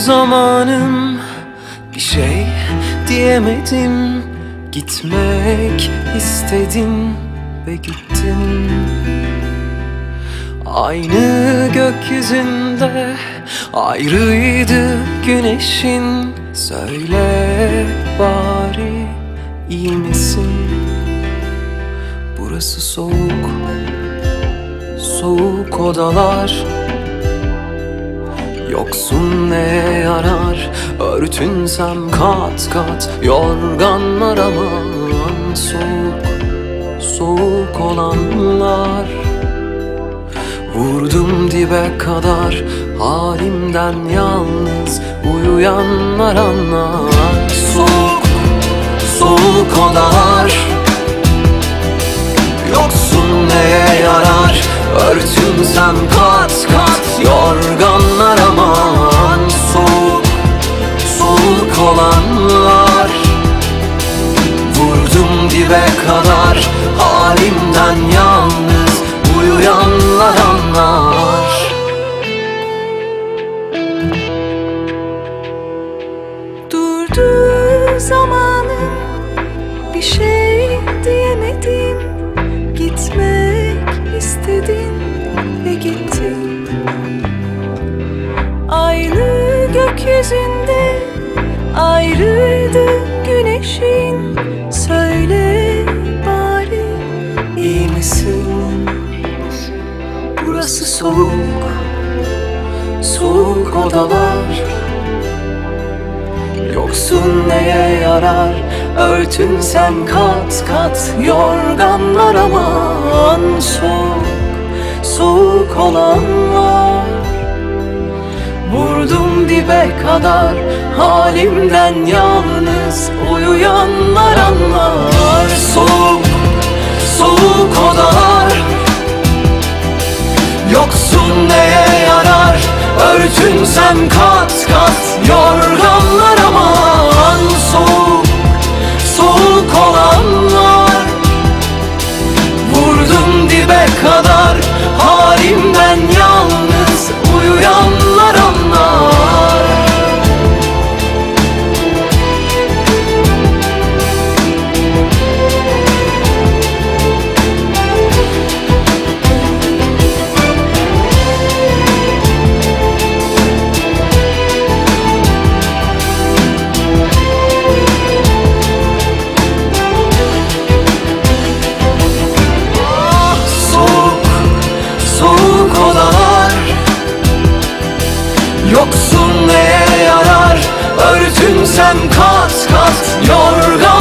zamanım Bir şey diyemedim. Gitmek istedin ve gittin Aynı gökyüzünde ayrıydı güneşin. Söyle bari iyi misin? Burası soğuk, soğuk odalar Yoksun neye yarar? Örtünsem kat kat Yorganlar aman Soğuk, soğuk olanlar. Vurdum dibe kadar Halimden yalnız Uyuyanlar anlar. Soğuk, soğuk odalar Yoksun neye yarar? Örtünsem kat kat Yorganlar olanlar. Vurdum dibe kadar Halimden yalnız Uyuyanlar anlar. Durdu zamanım bir şey diyemedim. Gitmek istedin ve gittin. Aynı gökyüzünde güneşin Söyle bari İyi misin? Burası soğuk Soğuk odalar. Yoksun neye yarar? Örtünsem kat kat Yorganlar aman Soğuk, soğuk olanlar Vurdum dibe kadar Halimden yalnız Uyuyanlar anlar Soğuk, I'm cause, cause you're gone.